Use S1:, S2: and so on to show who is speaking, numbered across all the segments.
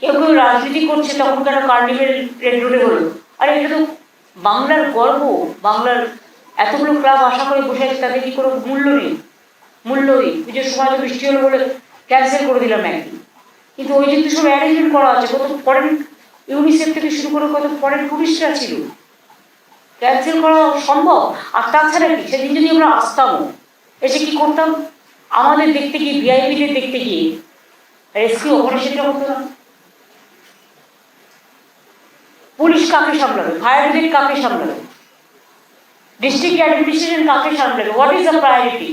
S1: কেউ কেউ রাজনীতি করছে তখন কেন কার্নিভেল রেড রোডে হলো। আরে, এটা তো বাংলার গর্ব। বাংলার এতগুলো ক্লাব আশা করে বসে আছে, তাদের কি কোনো মূল্য নেই? মূল্য নেই। পুজোর সময় বৃষ্টি হলো বলে ক্যান্সেল করে দিলাম একদিন। কিন্তু ওই কিন্তু সব অ্যারেঞ্জমেন্ট করা আছে। কত ফরেন ইউনিসেফ থেকে শুরু করে কত ফরেন টুরিস্টরা ছিল। ক্যান্সেল করা সম্ভব? আর তাছাড়া কি? সেদিন যদি আমরা আসতামও এসে কি করতাম? আমাদের দেখতে গিয়ে ভিআইপিদের দেখতে গিয়ে রেস্কিউ অপারেশনটা হতো না পুলিশ কাকে সামলাবে? ফায়ার ব্রিগেড কাকে সামলাবে? ডিস্ট্রিক্ট অ্যাডমিনিস্ট্রেশন কাকে সামলাবে? হোয়াট ইজ দ্য প্রায়োরিটি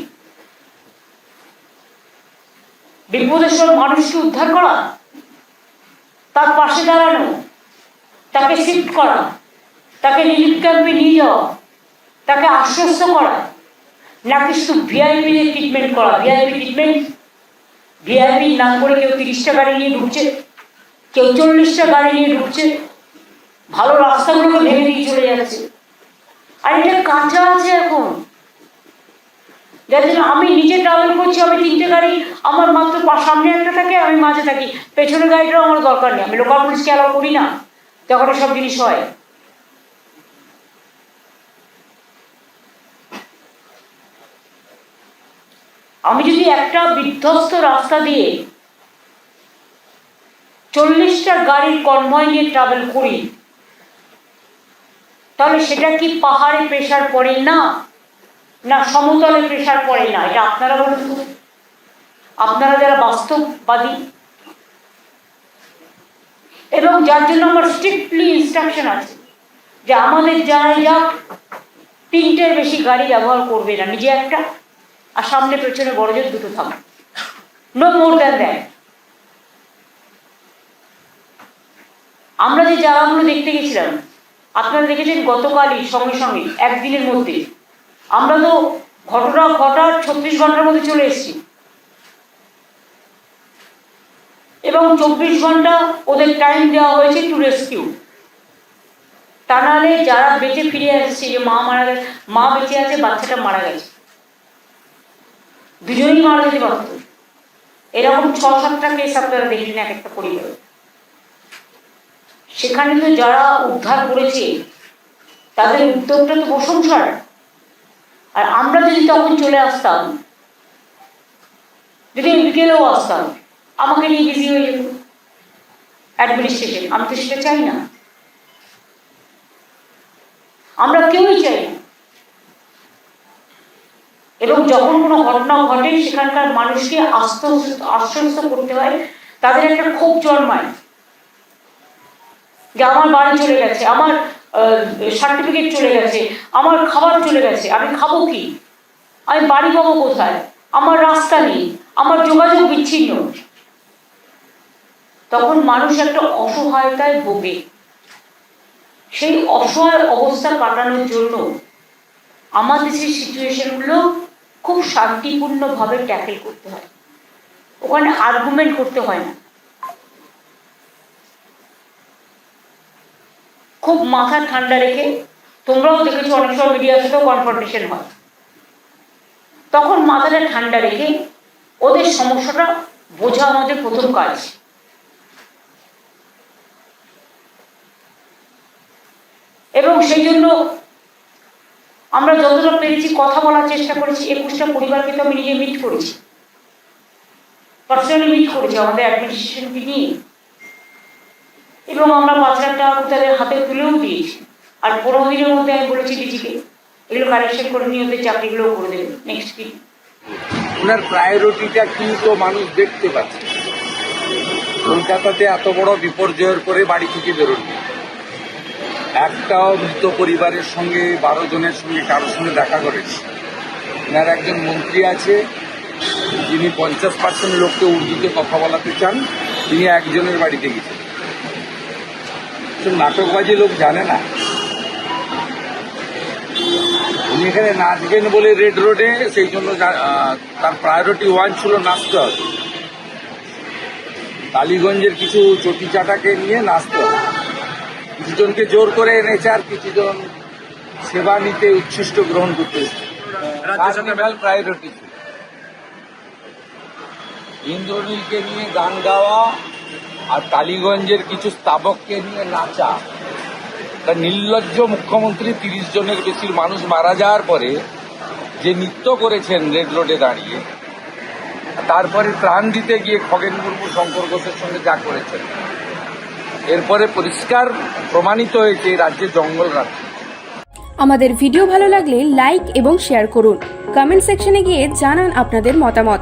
S1: বিপদের সময় মানুষকে উদ্ধার করা, তার পাশে দাঁড়ানো, তাকে শিফট করা, তাকে রিলিফ ক্যাম্পে নিয়ে যাওয়া, তাকে আশ্বস্ত করা, নাকি শুধু ভিআইপি ট্রিটমেন্ট করা? ভিআইপি ট্রিটমেন্ট ভিআইপি নাম করে কেউ তিরিশটা গাড়ি নিয়ে ঢুকছে, কেউ চল্লিশটা গাড়ি নিয়ে ঢুকছে। ভালো রাস্তাগুলোকে ভেঙে দিয়ে চলে যাচ্ছে। আর এটা কাঁচা আছে এখন। যার জন্য আমি নিজে ট্রাভেল করছি, আমি তিনটে গাড়ি, আমার মাত্র সামনে একটা থাকে, আমি মাঝে থাকি। পেছনের গাড়িটাও আমার দরকার নেই, আমি লোকাল পুলিশকে অ্যালাউ করি না। তখন সব জিনিস হয়। আমি যদি একটা বিধ্বস্ত রাস্তা দিয়ে চল্লিশটা গাড়ির কনভয় নিয়ে ট্রাভেল করি তাহলে সেটা কি পাহাড়ে প্রেশার পড়ে না? না সমতলে প্রেশার পড়ে না? এটা আপনারা বলুন আপনারা যারা বাস্তববাদী। এবং যার জন্য আমার স্ট্রিক্টলি ইনস্ট্রাকশন আছে যে আমাদের যারা যা তিনটের বেশি গাড়ি ব্যবহার করবে না, নিজে একটা, আর সামনে পেছনে বড় জোর দুটো থাকবে নো মোর দ্যান দ্যাট আমরা যে জায়গাগুলো দেখতে গেছিলাম আপনারা দেখেছেন গতকালই সঙ্গে সঙ্গে, একদিনের মধ্যে। আমরা তো ঘটনা ঘটার ছত্রিশ ঘণ্টার মধ্যে চলে এসেছি। এবং চব্বিশ ঘণ্টা ওদের টাইম দেওয়া হয়েছে টু রেস্কিউ তা নাহলে যারা বেঁচে ফিরে আসছে, যে মা মারা গেছে, মা বেঁচে আছে, বাচ্চাটা মারা গেছে। দুজনেই মারা যেতে পারত এরকম ছ সাতটা কেস আপনারা দেখলেন এক একটা পরিবারে। সেখানে তো যারা উদ্ধার করেছে, তাদের উদ্যোগটা তো প্রশংসার। আর আমরা যদি তখন চলে আসতাম, যদি আমি বিকেলেও আসতাম, আমাকে নিয়ে বিজি হয়ে যেত। অ্যাডমিনিস্ট্রেশন আমি তো সেটা চাই না। আমরা কেউই চাই না। এবং যখন কোনো ঘটনা ঘটে, সেখানকার মানুষকে আস্ত আশ্বস্ত করতে হয়, তাদের একটা ক্ষোভ জন্মায়। যে আমার বাড়ি চলে গেছে, আমার সার্টিফিকেট চলে গেছে, আমার খাবার চলে গেছে, আমি খাব কি? আমি বাড়ি পাবো কোথায়? আমার রাস্তা নেই, আমার যোগাযোগ বিচ্ছিন্ন। তখন মানুষ একটা অসহায়তায় ভোগে। সেই অসহায় অবস্থা কাটানোর জন্য আমাদের সেই সিচুয়েশনগুলো খুব শান্তিপূর্ণভাবে ট্যাকেল করতে হয়। ওখানে আর্গুমেন্ট করতে হয় না। খুব মাথা ঠান্ডা রেখে তোমরাও দেখেছ অনেক সময় মিডিয়ার সাথেও কনফ্রন্টেশন হয়। তখন মাথাটা ঠান্ডা রেখে ওদের সমস্যাটা বোঝা আমাদের প্রথম কাজ। এবং সেই জন্য আমরা যতটা পেরেছি কথা বলার চেষ্টা করেছি। একুশটা পরিবারকে তো আমি নিজে মিট করেছি। পার্সোনালি মিট করেছি, আমাদের অ্যাডমিনিস্ট্রেশনকে নিয়ে। এবং আমরা পাঁচ লাখ টাকা তাদের হাতে তুলেও দিয়েছি। আর পনেরো মধ্যে আমি বলেছি ডিজিকে এগুলো কারেকশন করে নিয়ে ওদের চাকরিগুলোও করে দেবে নেক্সট উইক
S2: ওনার প্রায়োরিটিটা কিন্তু মানুষ দেখতে পাচ্ছে। কলকাতাতে এত বড় বিপর্যয়ের পরে বাড়ি থেকে বেরোননি একটাও মৃত পরিবারের সঙ্গে, বারো জনের সঙ্গে কারোর সঙ্গে দেখা করেছে ওনার একজন মন্ত্রী আছে, যিনি পঞ্চাশ পার্সেন্ট লোককে উর্দুতে কথা বলাতে চান, তিনি একজনের বাড়িতে গেছেন। তো নাটকবাজি লোক জানে না। উনি এখানে নাচবেন বলে রেড রোডে সেই জন্য তার প্রায়োরিটি ওয়ান ছিল নাচতে হবে। টালিগঞ্জের কিছু চটি চাটাকে নিয়ে নাচতে হবে। কিছুজনকে জোর করে এনেছে আর কিছুজন সেবা নিতে উচ্ছিষ্ট গ্রহণ করতে প্রায়োরিটি ছিল। ইন্দ্রনীলকে নিয়ে গান গাওয়া আর টালিগঞ্জের কিছু স্থাবককে নিয়ে নাচা। তা নির্লজ্জ মুখ্যমন্ত্রী তিরিশ জনের বেশি মানুষ মারা যাওয়ার পরে যে নৃত্য করেছেন রেড রোডে দাঁড়িয়ে, তারপরে ত্রাণ দিতে গিয়ে খগেন মুর্মু শঙ্কর ঘোষের সঙ্গে যা করেছেন, এরপরে পরিষ্কার প্রমাণিত হয়েছে রাজ্যে জঙ্গল রাজ্য।
S3: আমাদের ভিডিও ভালো লাগলে লাইক এবং শেয়ার করুন। কমেন্ট সেকশনে গিয়ে জানান আপনাদের মতামত।